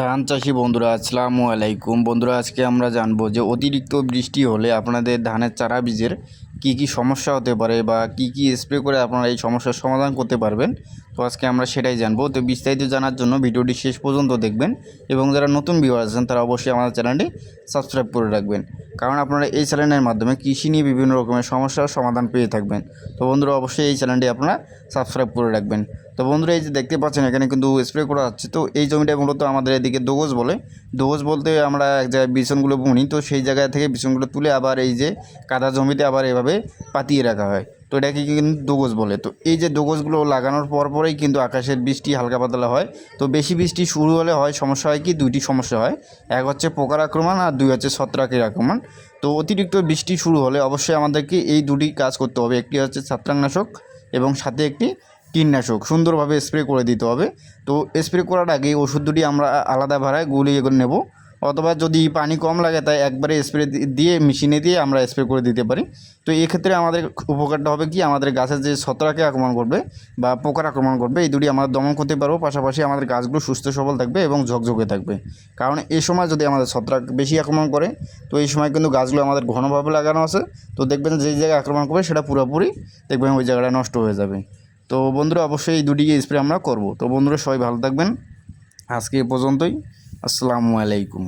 ধান চাষি বন্ধুরা, আসসালামু আলাইকুম। বন্ধুরা, আজকে আমরা জানব যে অতিরিক্ত বৃষ্টি হলে আপনাদের ধানের চারা বীজের কি কি সমস্যা হতে পারে বা কি কি স্প্রে করে আপনারা এই সমস্যার সমাধান করতে পারবেন। তো আজকে আমরা সেটাই জানব। তো বিস্তারিত জানার জন্য ভিডিওটি শেষ পর্যন্ত দেখবেন এবং যারা নতুন ভিউয়ার আছেন, তারা অবশ্যই আমাদের চ্যানেলটি সাবস্ক্রাইব করে রাখবেন। কারণ আপনারা এই চ্যানেলের মাধ্যমে কৃষি নিয়ে বিভিন্ন রকমের সমস্যার সমাধান পেয়ে থাকবেন। তো বন্ধুরা, অবশ্যই এই চ্যানেলটি আপনারা সাবস্ক্রাইব করে রাখবেন। তো বন্ধুরা, এই যে দেখতে পাচ্ছেন, এখানে কিন্তু স্প্রে করা হচ্ছে তো এই জমিটা মূলত আমাদের এদিকে দোগজ বলে। দোগজ বলতে আমরা এক জায়গায় বিছনগুলো বুনি, তো সেই জায়গা থেকে বিছনগুলো তুলে আবার এই যে কাদা জমিতে আবার এভাবে পাতিয়ে রাখা হয়। তো এটাকে কিন্তু দোগজ বলে। তো এই যে দোগজগুলো লাগানোর পর পরেই কিন্তু আকাশের বৃষ্টি হালকা পাতলা হয়। তো বেশি বৃষ্টি শুরু হলে হয়, সমস্যা হয় কি? দুইটি সমস্যা হয়। এক হচ্ছে পোকার আক্রমণ আর দুই হচ্ছে ছত্রাকের আক্রমণ। তো অতিরিক্ত বৃষ্টি শুরু হলে অবশ্যই আমাদেরকে এই দুটি কাজ করতে হবে। একটি হচ্ছে ছত্রাকনাশক এবং সাথে একটি কীটনাশক সুন্দরভাবে স্প্রে করে দিতে হবে। তো স্প্রে করার আগে ওষুধ দুটি আমরা আলাদা ভাড়ায় গুলিয়ে নেব। অথবা যদি পানি কম লাগে তাই একবারে স্প্রে দিয়ে মেশিনে দিয়ে আমরা স্প্রে করে দিতে পারি। তো এক্ষেত্রে আমাদের উপকারটা হবে কি? আমাদের গাছের যে ছত্রাকে আক্রমণ করবে বা পোকার আক্রমণ করবে এই দুটি আমরা দমন করতে পারব। পাশাপাশি আমাদের গাছগুলো সুস্থ সবল থাকবে এবং ঝকঝকে থাকবে। কারণ এই সময় যদি আমাদের ছত্রাক বেশি আক্রমণ করে, তো এই সময় কিন্তু গাছগুলো আমাদের ঘনভাবে লাগানো আছে। তো দেখবেন যেই জায়গায় আক্রমণ করবে সেটা পুরোপুরি দেখবেন ওই জায়গাটা নষ্ট হয়ে যাবে। তো বন্ধুরা, অবশ্যই এই দুটি স্প্রে আমরা করব। তো বন্ধুরা, সবাই ভালো থাকবেন। আজকে এ পর্যন্তই। আসসালামু আলাইকুম।